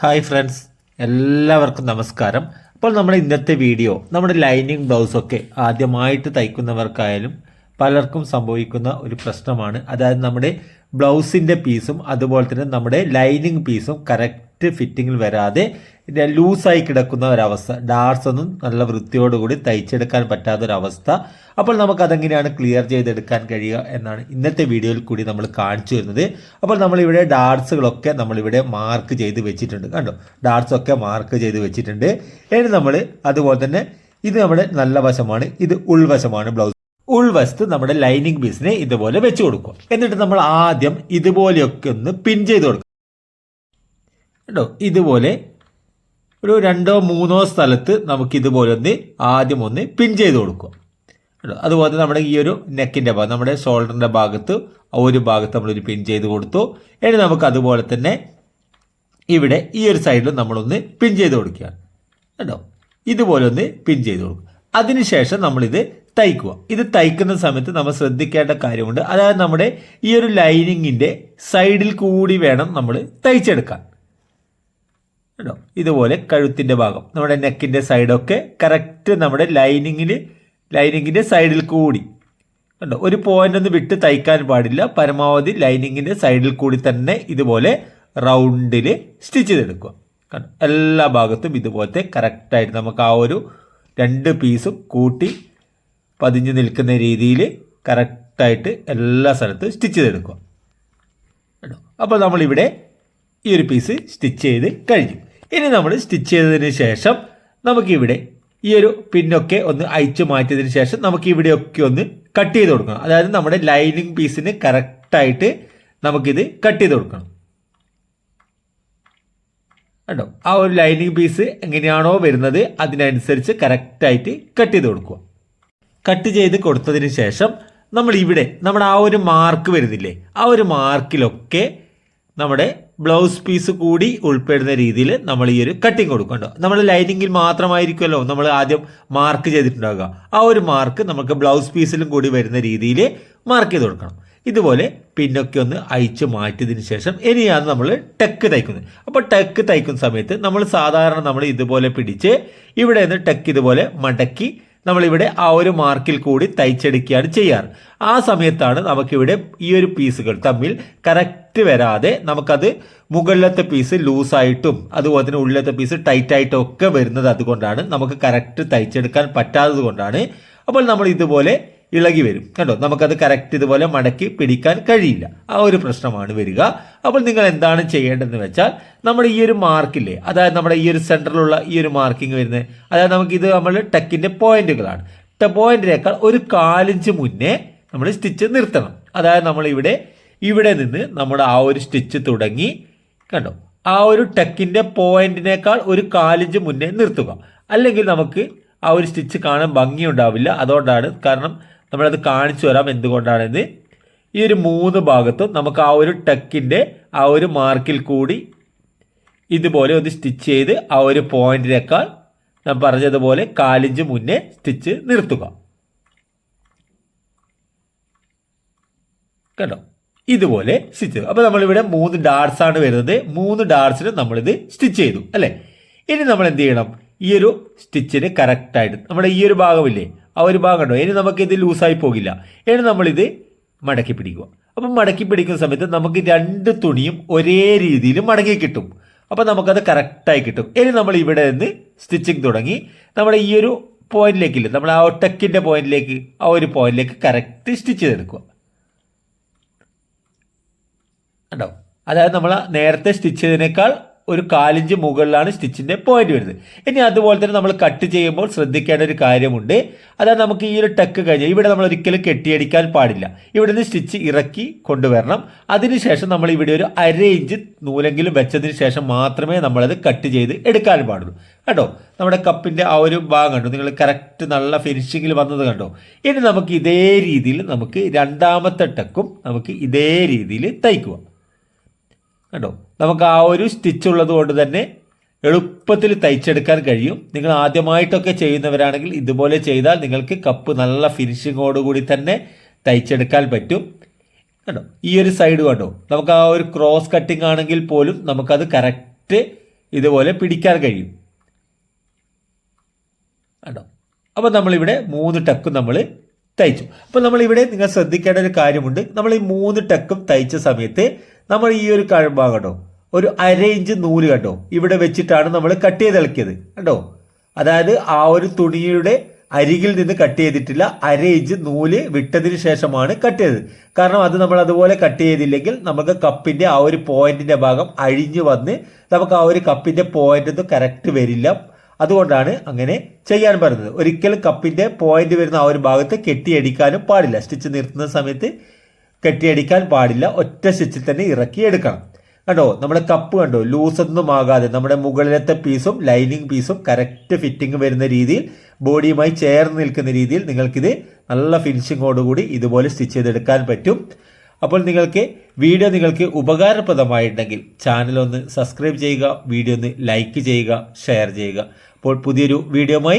Hi friends. എല്ലാവർക്കും നമസ്കാരം. അപ്പോൾ നമ്മുടെ ഇന്നത്തെ വീഡിയോ നമ്മുടെ ലൈനിങ് ബ്ലൗസൊക്കെ ആദ്യമായിട്ട് തയ്ക്കുന്നവർക്കായാലും പലർക്കും സംഭവിക്കുന്ന ഒരു പ്രശ്നമാണ്. അതായത് നമ്മുടെ ബ്ലൗസിന്റെ പീസും അതുപോലെ തന്നെ നമ്മുടെ ലൈനിങ് പീസും കറക്റ്റ് ഫിറ്റിങ്ങിൽ വരാതെ ലൂസായി കിടക്കുന്ന ഒരവസ്ഥ. ഡാർസ് ഒന്നും നല്ല വൃത്തിയോടുകൂടി തയ്ച്ചെടുക്കാൻ പറ്റാത്തൊരവസ്ഥ. അപ്പോൾ നമുക്ക് അതെങ്ങനെയാണ് ക്ലിയർ ചെയ്തെടുക്കാൻ കഴിയുക എന്നാണ് ഇന്നത്തെ വീഡിയോയിൽ കൂടി നമ്മൾ കാണിച്ചു വരുന്നത് അപ്പോൾ നമ്മളിവിടെ ഡാർസുകളൊക്കെ നമ്മളിവിടെ മാർക്ക് ചെയ്ത് വെച്ചിട്ടുണ്ട്. കണ്ടോ? ഡാർസൊക്കെ മാർക്ക് ചെയ്ത് വെച്ചിട്ടുണ്ട്. ഇനി നമ്മൾ അതുപോലെ തന്നെ ഇത് നമ്മുടെ നല്ല വശമാണ് ഇത് ഉൾവശമാണ് ബ്ലൗസ് ഉൾവശത്ത് നമ്മുടെ ലൈനിങ് പീസിനെ ഇതുപോലെ വെച്ച് കൊടുക്കുക. എന്നിട്ട് നമ്മൾ ആദ്യം ഇതുപോലെയൊക്കെ ഒന്ന് പിൻ ചെയ്ത് കൊടുക്കും കേട്ടോ? ഇതുപോലെ ഒരു രണ്ടോ മൂന്നോ സ്ഥലത്ത് നമുക്ക് ഇതുപോലെ ഒന്ന് ആദ്യം ഒന്ന് പിൻ ചെയ്ത് കൊടുക്കുക. കേട്ടോ? അതുപോലെ നമ്മുടെ ഈ ഒരു നെക്കിന്റെ ഭാഗം നമ്മുടെ ഷോൾഡറിന്റെ ഭാഗത്ത് ഒരു ഭാഗത്ത് നമ്മളൊരു പിൻ ചെയ്ത് കൊടുത്തു. ഇനി നമുക്ക് അതുപോലെ തന്നെ ഇവിടെ ഈ ഒരു സൈഡിൽ നമ്മളൊന്ന് പിൻ ചെയ്ത് കൊടുക്കുകയാണ് കേട്ടോ? ഇതുപോലെ ഒന്ന് പിൻ ചെയ്ത് കൊടുക്കുക. അതിനുശേഷം നമ്മളിത് തയ്ക്കുക. ഇത് തയ്ക്കുന്ന സമയത്ത് നമ്മൾ ശ്രദ്ധിക്കേണ്ട കാര്യമുണ്ട്. അതായത് നമ്മുടെ ഈ ഒരു ലൈനിങ്ങിന്റെ സൈഡിൽ കൂടി വേണം നമ്മൾ തയ്ച്ചെടുക്കാൻ. കേട്ടോ ഇതുപോലെ കഴുത്തിന്റെ ഭാഗം. നമ്മുടെ നെക്കിന്റെ സൈഡൊക്കെ കറക്റ്റ് നമ്മുടെ ലൈനിങ്ങിൽ ലൈനിങ്ങിന്റെ സൈഡിൽ കൂടി. കണ്ടോ? ഒരു പോയിന്റ് ഒന്ന് വിട്ട് തയ്ക്കാൻ പാടില്ല. പരമാവധി ലൈനിങ്ങിന്റെ സൈഡിൽ കൂടി തന്നെ ഇതുപോലെ റൗണ്ടിൽ സ്റ്റിച്ച് ചെയ്തെടുക്കുക. കണ്ടോ? എല്ലാ ഭാഗത്തും ഇതുപോലത്തെ കറക്റ്റായിട്ട് നമുക്ക് ആ ഒരു രണ്ട് പീസും കൂട്ടി പതിഞ്ഞു നിൽക്കുന്ന രീതിയിൽ കറക്റ്റായിട്ട് എല്ലാ സ്ഥലത്തും സ്റ്റിച്ച് ചെയ്തെടുക്കുക. അപ്പോൾ നമ്മളിവിടെ ഈ ഒരു പീസ് സ്റ്റിച്ച് ചെയ്ത് കഴിഞ്ഞു. ഇനി നമ്മൾ സ്റ്റിച്ച് ചെയ്തതിന് ശേഷം നമുക്കിവിടെ ഈ ഒരു പിന്നൊക്കെ ഒന്ന് അയച്ചു മാറ്റിയതിന് ശേഷം നമുക്ക് ഇവിടെയൊക്കെ ഒന്ന് കട്ട് ചെയ്ത് കൊടുക്കണം. അതായത് നമ്മുടെ ലൈനിങ് പീസിന് കറക്റ്റായിട്ട് നമുക്കിത് കട്ട് ചെയ്ത് കൊടുക്കണം. കണ്ടോ? ആ ഒരു ലൈനിങ് പീസ് എങ്ങനെയാണോ വരുന്നത് അതിനനുസരിച്ച് കറക്റ്റായിട്ട് കട്ട് ചെയ്ത് കൊടുക്കുക. കട്ട് ചെയ്ത് കൊടുത്തതിന് ശേഷം നമ്മൾ ഇവിടെ നമ്മുടെ ആ ഒരു മാർക്ക് വരുന്നില്ലേ? ആ ഒരു മാർക്കിലൊക്കെ നമ്മുടെ ബ്ലൗസ് പീസ് കൂടി ഉൾപ്പെടുന്ന രീതിയിൽ നമ്മൾ ഈ ഒരു കട്ടിങ് കൊടുക്കണ്ടോ? നമ്മൾ ലൈനിങ്ങിൽ മാത്രമായിരിക്കുമല്ലോ നമ്മൾ ആദ്യം മാർക്ക് ചെയ്തിട്ടുണ്ടാകുക ആ ഒരു മാർക്ക് നമുക്ക് ബ്ലൗസ് പീസിലും കൂടി വരുന്ന രീതിയിൽ മാർക്ക് ചെയ്ത് കൊടുക്കണം. ഇതുപോലെ പിന്നൊക്കെ ഒന്ന് അയച്ച് മാറ്റിയതിന് ശേഷം ഇനിയാണ് നമ്മൾ ടെക്ക് തയ്ക്കുന്നത്. അപ്പോൾ ടെക്ക് തയ്ക്കുന്ന സമയത്ത് നമ്മൾ സാധാരണ നമ്മൾ ഇതുപോലെ പിടിച്ച് ഇവിടെ നിന്ന് ടെക്ക് ഇതുപോലെ മടക്കി നമ്മളിവിടെ ആ ഒരു മാർക്കിൽ കൂടി തയ്ച്ചെടുക്കുകയാണ് ചെയ്യാറ്. ആ സമയത്താണ് നമുക്കിവിടെ ഈ ഒരു പീസുകൾ തമ്മിൽ കറക്റ്റ് വരാതെ നമുക്കത് മുകളിലത്തെ പീസ് ലൂസായിട്ടും അതുപോലെ തന്നെ ഉള്ളിലത്തെ പീസ് ടൈറ്റായിട്ടും ഒക്കെ വരുന്നത് അതുകൊണ്ടാണ് നമുക്ക് കറക്റ്റ് തയ്ച്ചെടുക്കാൻ പറ്റാത്തത് കൊണ്ടാണ്. അപ്പോൾ നമ്മൾ ഇതുപോലെ ഇളകി വരും. കണ്ടോ? നമുക്കത് കറക്റ്റ് ഇതുപോലെ മടക്കി പിടിക്കാൻ കഴിയില്ല. ആ ഒരു പ്രശ്നമാണ് വരിക. അപ്പോൾ നിങ്ങൾ എന്താണ് ചെയ്യേണ്ടതെന്ന് വെച്ചാൽ നമ്മുടെ ഈ ഒരു മാർക്കില്ലേ അതായത് നമ്മുടെ ഈ ഒരു സെന്ററിലുള്ള ഈ ഒരു മാർക്കിംഗ് വരുന്നത് അതായത് നമുക്ക് ഇത് നമ്മൾ ടെക്കിന്റെ പോയിന്റുകളാണ് പോയിന്റിനേക്കാൾ ഒരു കാലിഞ്ച് മുന്നേ നമ്മൾ സ്റ്റിച്ച് നിർത്തണം. അതായത് നമ്മൾ ഇവിടെ ഇവിടെ നിന്ന് നമ്മുടെ ആ ഒരു സ്റ്റിച്ച് തുടങ്ങി കണ്ടോ? ആ ഒരു ടെക്കിന്റെ പോയിന്റിനേക്കാൾ ഒരു കാലിഞ്ച് മുന്നേ നിർത്തുക. അല്ലെങ്കിൽ നമുക്ക് ആ ഒരു സ്റ്റിച്ച് കാണാൻ ഭംഗിയുണ്ടാവില്ല. അതുകൊണ്ടാണ് കാരണം നമ്മളത് കാണിച്ചു തരാം എന്തുകൊണ്ടാണെന്ന്. ഈ ഒരു മൂന്ന് ഭാഗത്തും നമുക്ക് ആ ഒരു ടെക്കിന്റെ ആ ഒരു മാർക്കിൽ കൂടി ഇതുപോലെ ഒന്ന് സ്റ്റിച്ച് ചെയ്ത് ആ ഒരു പോയിന്റിനേക്കാൾ ഞാൻ പറഞ്ഞതുപോലെ കാലിഞ്ച് മുന്നേ സ്റ്റിച്ച് നിർത്തുക. കേട്ടോ ഇതുപോലെ സ്റ്റിച്ച് ചെയ്തു. അപ്പോൾ നമ്മളിവിടെ മൂന്ന് ഡാർട്സ് ആണ് വരുന്നത്. മൂന്ന് ഡാർട്സിന് നമ്മളിത് സ്റ്റിച്ച് ചെയ്തു. അല്ലേ? ഇനി നമ്മൾ എന്ത് ചെയ്യണം? ഈ ഒരു സ്റ്റിച്ചിന് കറക്റ്റായിട്ട് നമ്മുടെ ഈ ഒരു ഭാഗമില്ലേ? ആ ഒരു ഭാഗം ഉണ്ടോ ഇനി നമുക്കിത് ലൂസായി പോകില്ല. ഇനി നമ്മളിത് മടക്കി പിടിക്കുക. അപ്പം മടക്കി പിടിക്കുന്ന സമയത്ത് നമുക്ക് രണ്ട് തുണിയും ഒരേ രീതിയിൽ മടങ്ങി കിട്ടും. അപ്പോൾ നമുക്കത് കറക്റ്റായി കിട്ടും. ഇനി നമ്മൾ ഇവിടെ നിന്ന് സ്റ്റിച്ചിങ് തുടങ്ങി. നമ്മുടെ ഈ ഒരു പോയിന്റിലേക്കില്ല? നമ്മൾ ആ ഒട്ടക്കിന്റെ പോയിന്റിലേക്ക് ആ ഒരു പോയിന്റിലേക്ക് കറക്റ്റ് സ്റ്റിച്ച് ചെയ്തെടുക്കുക. ഉണ്ടാവും അതായത് നമ്മൾ നേരത്തെ സ്റ്റിച്ച് ചെയ്തതിനേക്കാൾ ഒരു കാലിഞ്ച് മുകളിലാണ് സ്റ്റിച്ചിന്റെ പോയിന്റ് വരുന്നത്. ഇനി അതുപോലെ തന്നെ നമ്മൾ കട്ട് ചെയ്യുമ്പോൾ ശ്രദ്ധിക്കേണ്ട ഒരു കാര്യമുണ്ട്. അതായത് നമുക്ക് ഈ ഒരു ടെക്ക് കഴിഞ്ഞാൽ ഇവിടെ നമ്മൾ ഒരിക്കലും കെട്ടിയടിക്കാൻ പാടില്ല. ഇവിടെ നിന്ന് സ്റ്റിച്ച് ഇറക്കി കൊണ്ടുവരണം. അതിനുശേഷം നമ്മൾ ഇവിടെ ഒരു അര ഇഞ്ച് നൂലെങ്കിലും വെച്ചതിന് ശേഷം മാത്രമേ നമ്മളത് കട്ട് ചെയ്ത് എടുക്കാൻ പാടുള്ളൂ. കേട്ടോ നമ്മുടെ കപ്പിന്റെ ആ ഒരു ഭാഗം കണ്ടു? നിങ്ങൾ കറക്റ്റ് നല്ല ഫിനിഷിങ്ങിൽ വന്നത് കണ്ടോ? ഇനി നമുക്ക് ഇതേ രീതിയിൽ നമുക്ക് രണ്ടാമത്തെ ടെക്കും നമുക്ക് ഇതേ രീതിയിൽ തയ്ക്കുക. കണ്ടോ? നമുക്ക് ആ ഒരു സ്റ്റിച്ച് ഉള്ളത് കൊണ്ട് തന്നെ എളുപ്പത്തിൽ തയ്ച്ചെടുക്കാൻ കഴിയും. നിങ്ങൾ ആദ്യമായിട്ടൊക്കെ ചെയ്യുന്നവരാണെങ്കിൽ ഇതുപോലെ ചെയ്താൽ നിങ്ങൾക്ക് കപ്പ് നല്ല ഫിനിഷിങ്ങോട് കൂടി തന്നെ തയ്ച്ചെടുക്കാൻ പറ്റും. കേട്ടോ ഈ ഒരു സൈഡ് കണ്ടോ? നമുക്ക് ആ ഒരു ക്രോസ് കട്ടിംഗ് ആണെങ്കിൽ പോലും നമുക്കത് കറക്റ്റ് ഇതുപോലെ പിടിക്കാൻ കഴിയും. കേട്ടോ അപ്പോൾ നമ്മളിവിടെ മൂന്ന് ടക്കും നമ്മൾ തയ്ച്ചു. അപ്പോൾ നമ്മളിവിടെ നിങ്ങൾ ശ്രദ്ധിക്കേണ്ട ഒരു കാര്യമുണ്ട്. നമ്മൾ ഈ മൂന്ന് ടക്കും തയ്ച്ച സമയത്ത് നമ്മൾ ഈ ഒരു കഴമ്പാ കേട്ടോ ഒരു അര ഇഞ്ച് നൂൽ കേട്ടോ ഇവിടെ വെച്ചിട്ടാണ് നമ്മൾ കട്ട് ചെയ്ത് ഇളക്കിയത്. കേട്ടോ അതായത് ആ ഒരു തുണിയുടെ അരികിൽ നിന്ന് കട്ട് ചെയ്തിട്ടില്ല. അര ഇഞ്ച് നൂൽ വിട്ടതിന് ശേഷമാണ് കട്ട് ചെയ്തത്. കാരണം അത് നമ്മൾ അതുപോലെ കട്ട് ചെയ്തില്ലെങ്കിൽ നമുക്ക് കപ്പിന്റെ ആ ഒരു പോയിന്റിന്റെ ഭാഗം അഴിഞ്ഞു വന്ന് നമുക്ക് ആ ഒരു കപ്പിന്റെ പോയിന്റ് ഒന്നും കറക്റ്റ് വരില്ല. അതുകൊണ്ടാണ് അങ്ങനെ ചെയ്യാൻ പറയുന്നത് ഒരിക്കലും കപ്പിന്റെ പോയിന്റ് വരുന്ന ആ ഒരു ഭാഗത്ത് കെട്ടിയടിക്കാനും പാടില്ല. സ്റ്റിച്ച് നിർത്തുന്ന സമയത്ത് കെട്ടിയടിക്കാൻ പാടില്ല. ഒറ്റ സ്റ്റിച്ചിൽ തന്നെ ഇറക്കി എടുക്കണം. കണ്ടോ? നമ്മുടെ കപ്പ് കണ്ടോ? ലൂസ് ഒന്നും ആകാതെ നമ്മുടെ മുകളിലത്തെ പീസും ലൈനിങ് പീസും കറക്റ്റ് ഫിറ്റിംഗ് വരുന്ന രീതിയിൽ ബോഡിയുമായി ചേർന്ന് നിൽക്കുന്ന രീതിയിൽ നിങ്ങൾക്കിത് നല്ല ഫിനിഷിങ്ങോടുകൂടി ഇതുപോലെ സ്റ്റിച്ച് ചെയ്തെടുക്കാൻ പറ്റും. അപ്പോൾ നിങ്ങൾക്ക് വീഡിയോ നിങ്ങൾക്ക് ഉപകാരപ്രദമായിട്ടുണ്ടെങ്കിൽ ചാനൽ ഒന്ന് സബ്സ്ക്രൈബ് ചെയ്യുക വീഡിയോ ഒന്ന് ലൈക്ക് ചെയ്യുക ഷെയർ ചെയ്യുക. അപ്പോൾ പുതിയൊരു വീഡിയോയുമായി